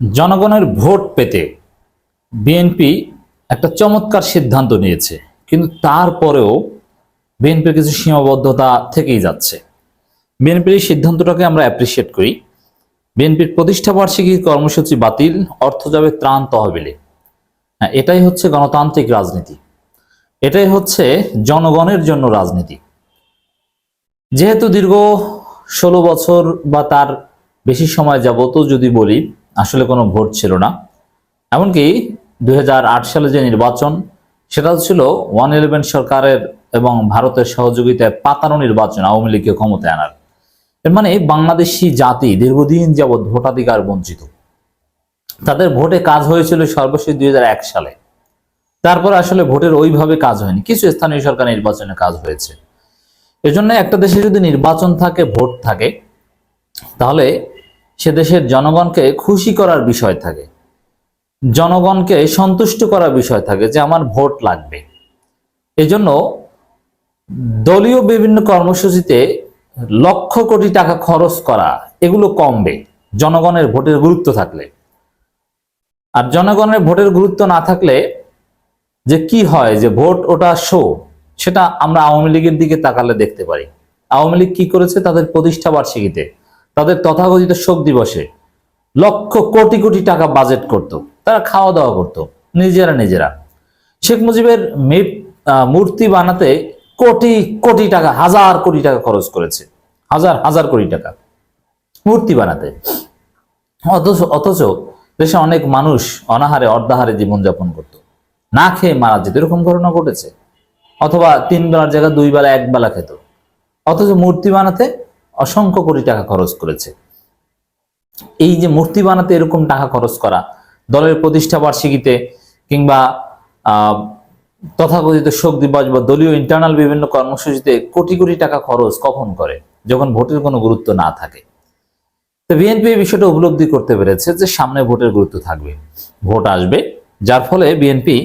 জনগণের ভোট পেতে বিএনপি একটা চমৎকার সিদ্ধান্ত নিয়েছে, কিন্তু তারপরেও বিএনপির কিছু সীমাবদ্ধতা থেকেই যাচ্ছে। বিএনপির এই সিদ্ধান্তটাকে আমরা অ্যাপ্রিসিয়েট করি। বিএনপির প্রতিষ্ঠা বার্ষিকী কর্মসূচি বাতিল, অর্থ যাবে ত্রাণ তহবিলে। হ্যাঁ এটাই হচ্ছে গণতান্ত্রিক রাজনীতি। এটাই হচ্ছে জনগণের জন্য রাজনীতি। যেহেতু দীর্ঘ ষোলো বছর বা তার বেশি সময় যাবত যদি বলি আসলে কোনো ভোট ছিল না। এমনকি দুই হাজার আট সালে যে নির্বাচন, সেটা ছিল ওয়ান ইলেভেন সরকারের এবং ভারতের সহযোগিতায় পাতানো নির্বাচন আওয়ামী লীগকে ক্ষমতায় আনার। এর মানে বাংলাদেশি জাতি দীর্ঘদিন যাবৎ ভোটাধিকার বঞ্চিত। তাদের ভোটে কাজ হয়েছিল সর্বশেষ দুই হাজার এক সালে। তারপর আসলে ভোটের ওইভাবে কাজ হয়নি, কিছু স্থানীয় সরকার নির্বাচনে কাজ হয়েছে। এজন্য একটা দেশে যদি নির্বাচন থাকে, ভোট থাকে, তাহলে সে দেশের জনগণকে খুশি করার বিষয় থাকে। জনগণকে সন্তুষ্ট করার বিষয় থাকে যে আমার ভোট লাগবে। এজন্য দলীয় বিভিন্ন কর্মসূচিতে লক্ষ কোটি টাকা খরচ করা, এগুলো কমবে, জনগণের ভোটের গুরুত্ব থাকলে। আর জনগণের ভোটের গুরুত্ব না থাকলে যে কি হয়, যে ভোট ওটা শো, সেটা আমরা আওয়ামী লীগের দিকে তাকালে দেখতে পারি। আওয়ামী লীগ কি করেছে? তাদের প্রতিষ্ঠা বার্ষিকীতে তাদের তথাকথিত শোক দিবসে লক্ষ কোটি কোটি টাকা বাজেট করত। তারা খাওয়া দাওয়া করত, নিজেরা নিজেরা। শেখ মুজিবের মূর্তি বানাতে কোটি কোটি টাকা, হাজার কোটি টাকা খরচ করেছে। হাজার হাজার কোটি টাকা মূর্তি বানাতে। অথচ অথচ দেশে অনেক মানুষ অনাহারে, অর্ধাহারে জীবনযাপন করত। না খেয়ে মারা যেত, এরকম ঘটনা ঘটেছে। অথবা তিন বেলার জায়গায় দুই বেলা, এক বেলা খেত। অথচ মূর্তি বানাতে অসংখ্য কোটি টাকা খরচ করেছে। এই যে মূর্তি বানাতে এরকম টাকা খরচ করা, দলের প্রতিষ্ঠা বার্ষিকীতে কিংবা তথাকথিত শোক দিবস বা দলীয় ইন্টারনাল বিভিন্ন কর্মসূচিতে কোটি কোটি টাকা খরচ কখন করে? যখন ভোটের কোনো গুরুত্ব না থাকে। তো বিএনপি এই বিষয়টা উপলব্ধি করতে পেরেছে যে সামনে ভোটের গুরুত্ব থাকবে। ভোট আসবে, যার ফলে বিএনপি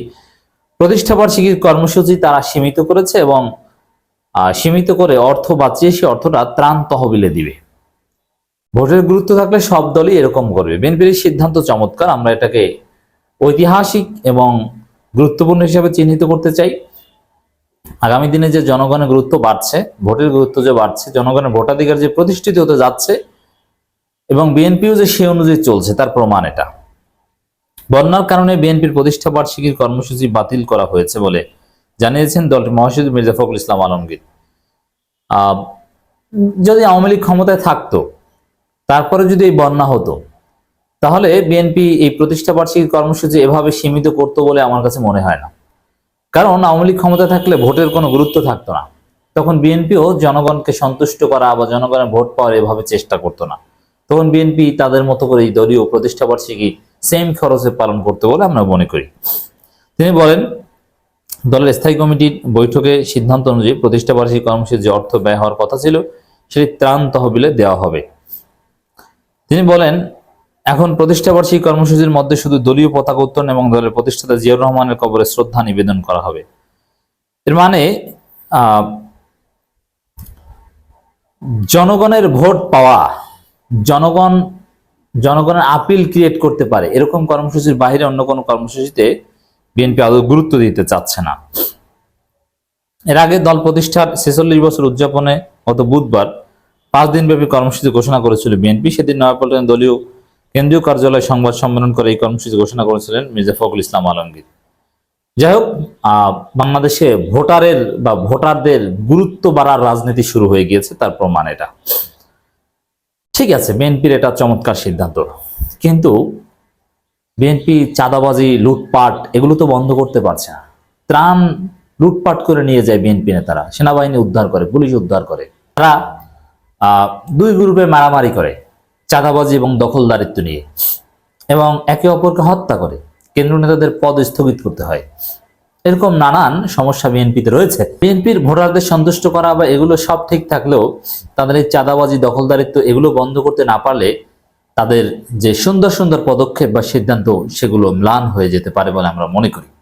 প্রতিষ্ঠা বার্ষিকীর কর্মসূচি তারা সীমিত করেছে এবং সীমিত করে অর্থ বাঁচিয়ে সে অর্থটা ত্রাণ তহবিলে দিবে। ভোটের গুরুত্ব থাকলে সব দলই এরকম করবে। বিএনপির সিদ্ধান্ত চমৎকার। আমরা এটাকে ঐতিহাসিক এবং গুরুত্বপূর্ণ হিসেবে চিহ্নিত করতে চাই। আগামী দিনে যে জনগণের গুরুত্ব বাড়ছে, ভোটের গুরুত্ব যে বাড়ছে, জনগণের ভোটাধিকার যে প্রতিষ্ঠিত হতে যাচ্ছে এবং বিএনপিও যে সে অনুযায়ী চলছে, তার প্রমাণ এটা। বন্যার কারণে বিএনপির প্রতিষ্ঠা বার্ষিকীর কর্মসূচি বাতিল করা হয়েছে বলে জানিয়েছেন দলটির মহাসচিব মির্জা ফখরুল ইসলাম আলমগীর। যদি আওয়ামী লীগ ক্ষমতায় থাকতো, তারপরে যদি এই বন্যা হতো, তাহলে বিএনপি এই প্রতিষ্ঠা বার্ষিকী কর্মসূচি এভাবে সীমিত করতো বলে আমার কাছে মনে হয় না। কারণ আওয়ামী লীগ ক্ষমতা থাকলে ভোটের কোনো গুরুত্ব থাকতো না। তখন বিএনপিও জনগণকে সন্তুষ্ট করা বা জনগণের ভোট পাওয়ার এভাবে চেষ্টা করতো না। তখন বিএনপি তাদের মতো করে এই দলীয় প্রতিষ্ঠা বার্ষিকী সেম খরচে পালন করতে বলে আমরা মনে করি। তিনি বলেন দলের স্থায়ী কমিটির বৈঠকে সিদ্ধান্ত অনুযায়ী প্রতিষ্ঠা বার্ষিকী কর্মসূচি যে অর্থ ব্যয় হওয়ার কথা ছিল, সেটি ত্রাণ তহবিলে দেওয়া হবে। তিনি বলেন, এখন প্রতিষ্ঠা বার্ষিকী কর্মসূচির মধ্যে শুধু দলীয় পতাকা উত্তোলন এবং দলের প্রতিষ্ঠাতা জিয়াউর রহমানের কবরে শ্রদ্ধা নিবেদন করা হবে। এর মানে জনগণের ভোট পাওয়া, জনগণ, জনগণের আপিল ক্রিয়েট করতে পারে, এরকম কর্মসূচির বাইরে অন্য কোনো কর্মসূচিতে বিএনপি আদৌ গুরুত্ব দিতে চাচ্ছে না। এর আগে দল প্রতিষ্ঠার ছেচল্লিশ বছর উদযাপনে গত বুধবার পাঁচ দিনব্যাপী কর্মসূচি ঘোষণা করেছিল বিএনপি। সেদিন নয়াপল্টনে দলীয় কেন্দ্রীয় কার্যালয়ে সংবাদ সম্মেলন করে এই কর্মসূচি ঘোষণা করেছিলেন মির্জা ফখরুল ইসলাম আলমগীর। যাই হোক বাংলাদেশে ভোটারের বা ভোটারদের গুরুত্ব বাড়ার রাজনীতি শুরু হয়ে গিয়েছে, তার প্রমাণ এটা। ঠিক আছে, বিএনপির এটা চমৎকার সিদ্ধান্ত। কিন্তু বিএনপি চাঁদাবাজি, লুটপাট এগুলো তো বন্ধ করতে পারছে না। ত্রাণ লুটপাট করে নিয়ে যায় বিএনপি নেতারা, সেনাবাহিনী উদ্ধার করে, পুলিশ উদ্ধার করে। তারা দুই গ্রুপে মারামারি করে, চাঁদাবাজি এবং দখলদারিত্ব নিয়ে। এবং একে অপরকে হত্যা করে কেন্দ্র নেতাদের পদ স্থগিত করতে হয়। এরকম নানান সমস্যা বিএনপিতে রয়েছে। বিএনপির ভোটারদের সন্তুষ্ট করা বা এগুলো সব ঠিক থাকলেও তাদের এই চাঁদাবাজি, দখলদারিত্ব এগুলো বন্ধ করতে না পারলে তাদের যে সুন্দর সুন্দর পদক্ষেপ বা সিদ্ধান্ত, সেগুলো ম্লান হয়ে যেতে পারে বলে আমরা মনে করি।